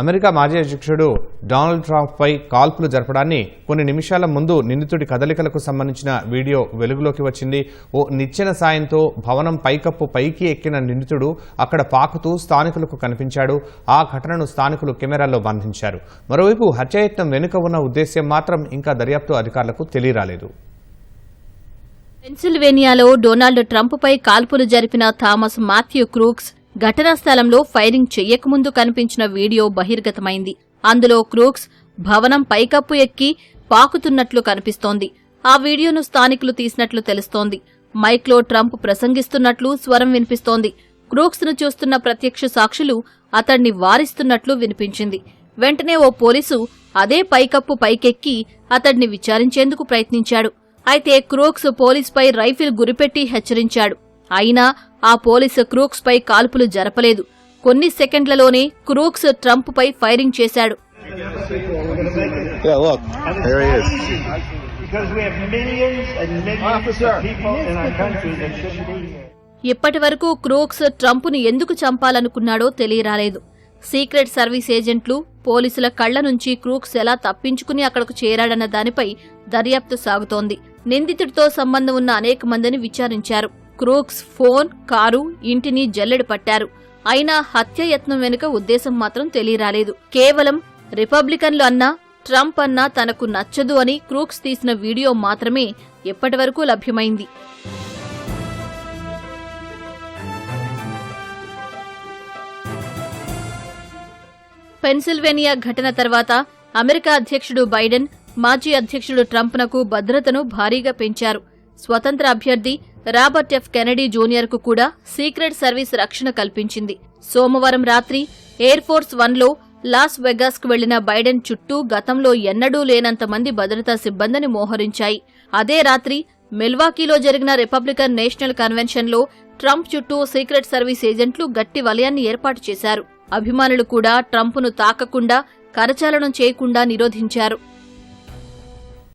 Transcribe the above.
America మాజీ అధ్యక్షుడు Donald ట్రంప్పై కాల్పులు జరపడాన్ని కొన్ని నిమిషాల ముందు నిందితుడి కదలికలకు సంబంధించిన వీడియో వెలుగులోకి వచ్చింది. ఓ నిచ్చెన సాయంతో భవనం పైకప్పు పైకి ఎక్కిన నిందితుడు అక్కడ పాకుతూ స్థానికులకు కనిపించాడు. ఆ ఘటనను స్థానికులు కెమెరాల్లో బంధించారు. మరోవైపు హత్యాయత్నం వెనుక ఉన్న ఉద్దేశ్యం మాత్రం ఇంకా దర్యాప్తు అధికారులకు తెలియరాలేదు. పెన్సిల్వేనియాలో డొనాల్డ్ ట్రంప్పై కాల్పులు జరిపిన థామస్ మాథ్యూ క్రూక్స్ ఘటనా స్థలంలో ఫైరింగ్ చెయ్యకముందు కనిపించిన వీడియో బహిర్గతమైంది. అందులో క్రూక్స్ భవనం పైకప్పు ఎక్కి పాకుతున్నట్లు కనిపిస్తోంది. ఆ వీడియోను స్థానికులు తీసినట్లు తెలుస్తోంది. మైక్లో ట్రంప్ ప్రసంగిస్తున్నట్లు స్వరం వినిపిస్తోంది. క్రూక్స్ను చూస్తున్న ప్రత్యక్ష సాక్షులు అతణ్ణి వారిస్తున్నట్లు వినిపించింది. వెంటనే ఓ పోలీసు అదే పైకప్పు పైకెక్కి అతడిని విచారించేందుకు ప్రయత్నించాడు. అయితే క్రోక్స్ పోలీసుపై రైఫిల్ గురిపెట్టి హెచ్చరించాడు. అయినా ఆ పోలీసు క్రూక్స్ పై కాల్పులు జరపలేదు. కొన్ని సెకండ్లలోనే క్రూక్స్ ట్రంప్ పై ఫైరింగ్ చేశాడు. ఇప్పటి వరకు క్రూక్స్ ట్రంప్ను ఎందుకు చంపాలనుకున్నాడో తెలియరాలేదు. సీక్రెట్ సర్వీస్ ఏజెంట్లు పోలీసుల కళ్ళ నుంచి క్రూక్స్ ఎలా తప్పించుకుని అక్కడకు చేరాడన్న దానిపై దర్యాప్తు సాగుతోంది. నిందితుడితో సంబంధం ఉన్న అనేక మందిని విచారించారు. క్రూక్స్ ఫోన్ కారు ఇంటిని జల్లెడ పట్టారు. అయినా హత్యయత్నం వెనుక ఉద్దేశం మాత్రం తెలియరాలేదు. కేవలం రిపబ్లికన్లు అన్నా ట్రంప్ అన్నా తనకు నచ్చదు అని క్రూక్స్ తీసిన వీడియో మాత్రమే ఎప్పటివరకు లభ్యమైంది. పెన్సిల్వేనియా ఘటన తర్వాత అమెరికా అధ్యక్షుడు బైడెన్ మాజీ అధ్యక్షుడు ట్రంప్నకు భద్రతను భారీగా పెంచారు. స్వతంత్ర అభ్యర్థి రాబర్ట్ ఎఫ్ కెనడీ జూనియర్కు కూడా సీక్రెట్ సర్వీస్ రక్షణ కల్పించింది. సోమవారం రాత్రి ఎయిర్ ఫోర్స్ వన్లో లాస్ వెగాస్కు వెళ్ళిన బైడెన్ చుట్టూ గతంలో ఎన్నడూ లేనంత మంది భద్రతా సిబ్బందిని మోహరించాయి. అదే రాత్రి మిల్వాకీలో జరిగిన రిపబ్లికన్ నేషనల్ కన్వెన్షన్లో ట్రంప్ చుట్టూ సీక్రెట్ సర్వీస్ ఏజెంట్లు గట్టి వలయాన్ని ఏర్పాటు చేశారు. అభిమానులు కూడా ట్రంప్ను తాకకుండా కరచాలనం చేయకుండా నిరోధించారు.